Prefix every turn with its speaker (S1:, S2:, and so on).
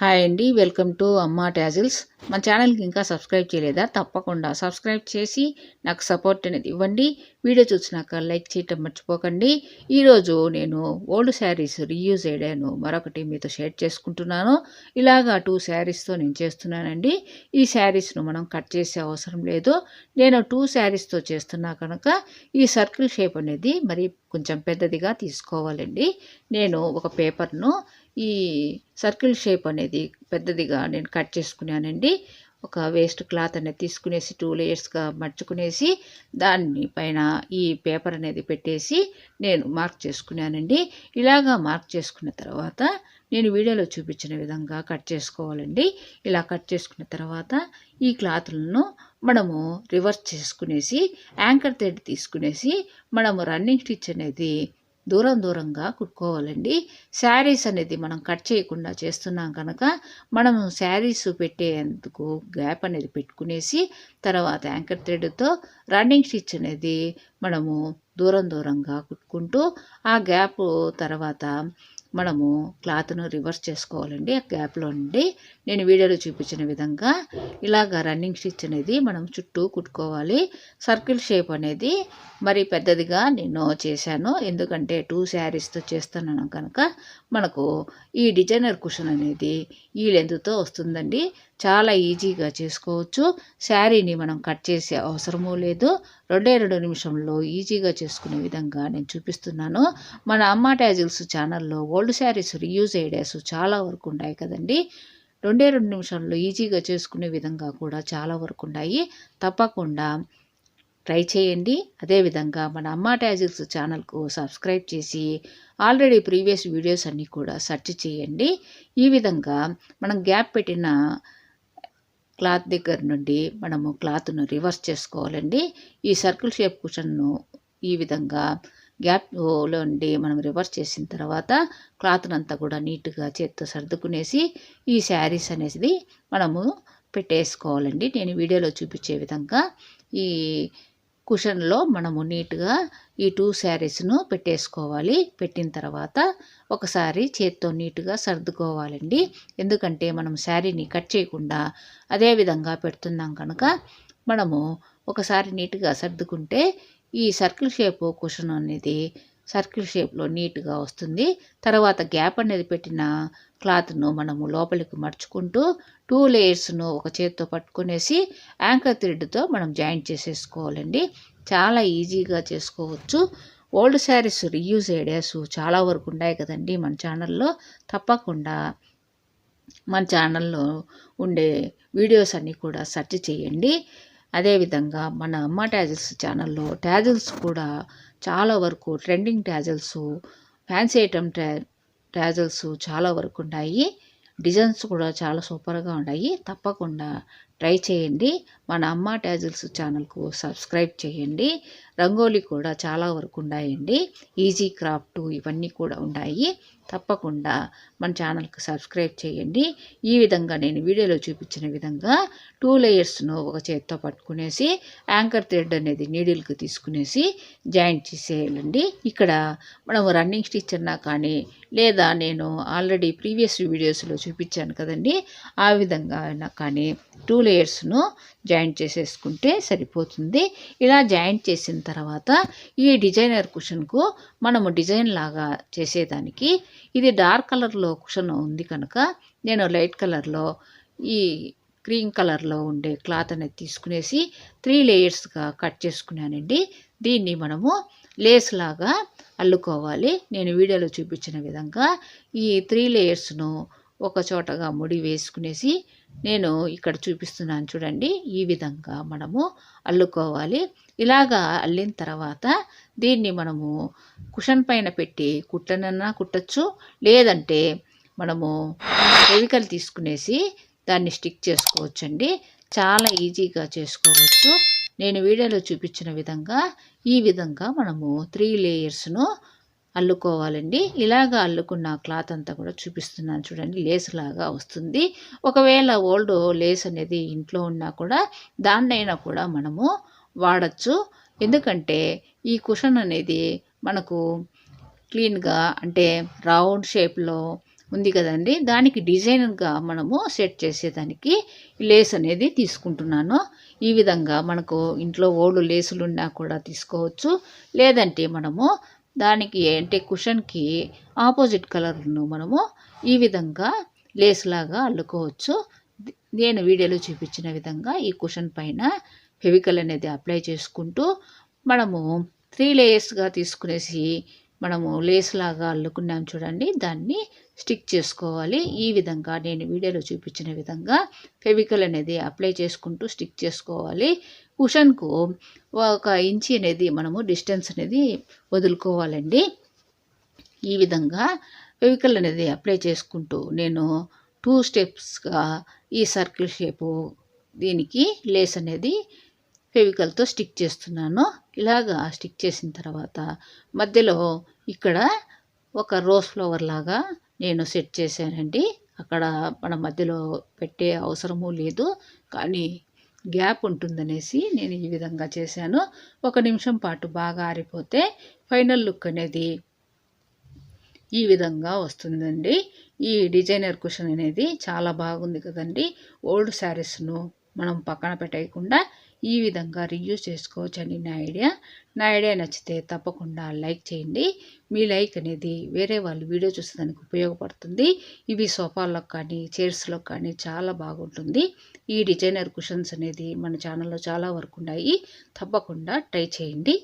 S1: Hi అండి welcome to అమ్మా tassels మన ఛానల్కి ఇంకా సబ్స్క్రైబ్ చేయలేదా? తప్పకుండా సబ్స్క్రైబ్ చేసి నాకు సపోర్ట్ అనేది ఇవ్వండి. వీడియో చూసినాక లైక్ చేయటం మర్చిపోకండి. ఈరోజు నేను ఓల్డ్ శారీస్ రీయూజ్ అయ్యాను మరొకటి మీతో షేర్ చేసుకుంటున్నాను. ఇలాగా టూ శారీస్తో నేను చేస్తున్నానండి. ఈ శారీస్ను మనం కట్ చేసే అవసరం లేదు. నేను టూ శారీస్తో చేస్తున్నా కనుక ఈ సర్కిల్ షేప్ అనేది మరి కొంచెం పెద్దదిగా తీసుకోవాలండి. నేను ఒక పేపర్ను ఈ సర్కిల్ షేప్ అనేది పెద్దదిగా నేను కట్ చేసుకున్నానండి. ఒక వేస్ట్ క్లాత్ అనేది తీసుకునేసి టూ లేయర్స్గా మర్చుకునేసి దాన్ని పైన ఈ పేపర్ అనేది పెట్టేసి నేను మార్క్ చేసుకున్నానండి. ఇలాగా మార్క్ చేసుకున్న తర్వాత నేను వీడియోలో చూపించిన విధంగా కట్ చేసుకోవాలండి. ఇలా కట్ చేసుకున్న తర్వాత ఈ క్లాత్లను మనము రివర్స్ చేసుకునేసి యాంకర్ థ్రెడ్ తీసుకునేసి మనము రన్నింగ్ స్టిచ్ అనేది దూరం దూరంగా కుట్టుకోవాలండి. శారీస్ అనేది మనం కట్ చేయకుండా చేస్తున్నాం కనుక మనము శారీస్ పెట్టేందుకు గ్యాప్ అనేది పెట్టుకునేసి తర్వాత యాంకర్ థ్రెడ్తో రన్నింగ్ స్టిచ్ అనేది మనము దూరం దూరంగా కుట్టుకుంటూ ఆ గ్యాప్ తర్వాత మనము క్లాత్ను రివర్స్ చేసుకోవాలండి ఆ గ్యాప్లో నుండి నేను వీడియోలో చూపించిన విధంగా ఇలాగ రన్నింగ్ స్టిచ్ అనేది మనం చుట్టూ కుట్టుకోవాలి. సర్కిల్ షేప్ అనేది మరి పెద్దదిగా నేను చేశాను. ఎందుకంటే టూ శారీస్తో చేస్తున్నాను కనుక మనకు ఈ డిజైనర్ కుషన్ అనేది ఈ లెంత్తో వస్తుందండి. చాలా ఈజీగా చేసుకోవచ్చు. శారీని మనం కట్ చేసే అవసరమూ లేదు. రెండే రెండు నిమిషంలో ఈజీగా చేసుకునే విధంగా నేను చూపిస్తున్నాను. మన అమ్మ ట్యాజిల్స్ ఛానల్లో ఓల్డ్ శారీస్ రీయూజ్ ఐడియాస్ చాలా వరకు ఉన్నాయి కదండి. రెండే రెండు నిమిషాల్లో ఈజీగా చేసుకునే విధంగా కూడా చాలా వరకు ఉన్నాయి తప్పకుండా ట్రై చేయండి. అదేవిధంగా మన అమ్మ ట్యాజిల్స్ ఛానల్కు సబ్స్క్రైబ్ చేసి ఆల్రెడీ ప్రీవియస్ వీడియోస్ అన్నీ కూడా సెర్చ్ చేయండి. ఈ విధంగా మనం గ్యాప్ పెట్టిన క్లాత్ దగ్గర నుండి మనము క్లాత్ను రివర్స్ చేసుకోవాలండి. ఈ సర్కిల్ షేప్ కుషన్ను ఈ విధంగా గ్యాప్లో నుండి మనం రివర్స్ చేసిన తర్వాత క్లాత్ను అంతా కూడా నీట్గా చేత్తో సర్దుకునేసి ఈ శారీస్ అనేది మనము పెట్టేసుకోవాలండి. నేను వీడియోలో చూపించే విధంగా ఈ కుషన్లో మనము నీట్గా ఈ టూ శారీస్ను పెట్టేసుకోవాలి. పెట్టిన తర్వాత ఒకసారి చేత్తో నీట్గా సర్దుకోవాలండి. ఎందుకంటే మనం శారీని కట్ చేయకుండా అదే విధంగా పెడుతున్నాం కనుక మనము ఒకసారి నీట్గా సర్దుకుంటే ఈ సర్కిల్ షేప్ కుషన్ అనేది సర్కిల్ షేప్లో నీట్గా వస్తుంది. తర్వాత గ్యాప్ అనేది పెట్టిన క్లాత్ను మనము లోపలికి మడుచుకుంటూ టూ లేయర్స్ను ఒక చేతితో పట్టుకునేసి యాంకర్ థ్రెడ్తో మనం జాయింట్ చేసేసుకోవాలండి. చాలా ఈజీగా చేసుకోవచ్చు. ఓల్డ్ శారీస్ రీయూజ్ ఐడియాస్ చాలా వరకు ఉన్నాయి కదండి మన ఛానల్లో. తప్పకుండా మన ఛానల్లో ఉండే వీడియోస్ అన్నీ కూడా సెర్చ్ చేయండి. అదేవిధంగా మన అమ్మ ట్యాజిల్స్ ఛానల్లో ట్యాజిల్స్ కూడా చాలా వరకు ట్రెండింగ్ ట్యాజిల్స్ ఫ్యాన్సీ ఐటమ్ ట్యా ట్యాజిల్స్ చాలా వరకు ఉన్నాయి డిజైన్స్ కూడా చాలా సూపర్గా ఉన్నాయి తప్పకుండా ట్రై చేయండి. మన అమ్మ ట్యాజిల్స్ ఛానల్కు సబ్స్క్రైబ్ చేయండి. రంగోలీ కూడా చాలా వరకు ఉన్నాయండి ఈజీ క్రాఫ్ట్ ఇవన్నీ కూడా ఉన్నాయి తప్పకుండా మన ఛానల్కి సబ్స్క్రైబ్ చేయండి. ఈ విధంగా నేను వీడియోలో చూపించిన విధంగా టూ లేయర్స్ను ఒక చేత్తో పట్టుకునేసి యాంకర్ థ్రెడ్ అనేది నీడిల్కి తీసుకునేసి జాయింట్ చేసేయాలండి. ఇక్కడ మనం రన్నింగ్ స్టిచ్ అన్నా కానీ లేదా నేను ఆల్రెడీ ప్రీవియస్ వీడియోస్లో చూపించాను కదండి ఆ విధంగా అయినా కానీ టూ లేయర్స్ను జాయింట్ జాయింట్ చేసేసుకుంటే సరిపోతుంది. ఇలా జాయింట్ చేసిన తర్వాత ఈ డిజైనర్ కుషన్కు మనము డిజైన్ లాగా చేసేదానికి ఇది డార్క్ కలర్లో కుషన్ ఉంది కనుక నేను లైట్ కలర్లో ఈ క్రీమ్ కలర్లో ఉండే క్లాత్ అనేది తీసుకునేసి త్రీ లేయర్స్గా కట్ చేసుకున్నానండి. దీన్ని మనము లేస్ లాగా అల్లుకోవాలి. నేను వీడియోలో చూపించిన విధంగా ఈ త్రీ లేయర్స్ను ఒక చోటగా ముడి వేసుకునేసి నేను ఇక్కడ చూపిస్తున్నాను చూడండి. ఈ విధంగా మనము అల్లుకోవాలి. ఇలాగా అల్లిన తర్వాత దీన్ని మనము కుషన్ పైన పెట్టి కుట్టనన్నా కుట్టచ్చు. లేదంటే మనము ఫెవికల్ తీసుకునేసి దాన్ని స్టిక్ చేసుకోవచ్చండి. చాలా ఈజీగా చేసుకోవచ్చు. నేను వీడియోలో చూపించిన విధంగా ఈ విధంగా మనము త్రీ లేయర్స్ను అల్లుకోవాలండి. ఇలాగ అల్లుకున్న క్లాత్ అంతా కూడా చూపిస్తున్నాను చూడండి లేస్ లాగా వస్తుంది. ఒకవేళ ఓల్డ్ లేస్ అనేది ఇంట్లో ఉన్నా కూడా దాన్నైనా కూడా మనము వాడచ్చు. ఎందుకంటే ఈ కుషన్ అనేది మనకు క్లీన్గా అంటే రౌండ్ షేప్లో ఉంది కదండి. దానికి డిజైన్గా మనము సెట్ చేసేదానికి లేస్ అనేది తీసుకుంటున్నాను. ఈ విధంగా మనకు ఇంట్లో ఓల్డ్ లేసులు ఉన్నా కూడా తీసుకోవచ్చు. లేదంటే మనము దానికి అంటే కుషన్కి ఆపోజిట్ కలర్ను మనము ఈ విధంగా లేస్ లాగా అల్లుకోవచ్చు. నేను వీడియోలో చూపించిన విధంగా ఈ కుషన్ పైన ఫెవికల్ అనేది అప్లై చేసుకుంటూ మనము త్రీ లేయర్స్గా తీసుకునేసి మనము లేస్ లాగా అల్లుకున్నాం చూడండి. దాన్ని స్టిక్ చేసుకోవాలి. ఈ విధంగా నేను వీడియోలో చూపించిన విధంగా ఫెవికల్ అనేది అప్లై చేసుకుంటూ స్టిక్ చేసుకోవాలి. కుషన్కు ఒక ఇంచి అనేది మనము డిస్టెన్స్ అనేది వదులుకోవాలండి. ఈ విధంగా ఫెవికల్ అనేది అప్లై చేసుకుంటూ నేను టూ స్టెప్స్గా ఈ సర్కిల్ షేపు దీనికి లేస్ అనేది ఫెవికల్తో స్టిక్ చేస్తున్నాను. ఇలాగా స్టిక్ చేసిన తర్వాత మధ్యలో ఇక్కడ ఒక రోజ్ ఫ్లవర్ లాగా నేను సెట్ చేశానండి. అక్కడ మన మధ్యలో పెట్టే అవసరము లేదు. కానీ గ్యాప్ ఉంటుందనేసి నేను ఈ విధంగా చేశాను. ఒక నిమిషం పాటు బాగా ఆరిపోతే ఫైనల్ లుక్ అనేది ఈ విధంగా వస్తుందండి. ఈ డిజైనర్ కుషన్ అనేది చాలా బాగుంది కదండి. ఓల్డ్ శారీస్ను మనం పక్కన పెట్టేయకుండా ఈ విధంగా రియూజ్ చేసుకోవచ్చని నా ఐడియా నా ఐడియా నచ్చితే తప్పకుండా లైక్ చేయండి. మీ లైక్ అనేది వేరే వాళ్ళు వీడియో చూసేదానికి ఉపయోగపడుతుంది. ఇవి సోఫాల్లో కానీ చైర్స్లో కానీ చాలా బాగుంటుంది. ఈ డిజైనర్ కుషన్స్ అనేది మన ఛానల్లో చాలా వరకు ఉన్నాయి. తప్పకుండా ట్రై చేయండి.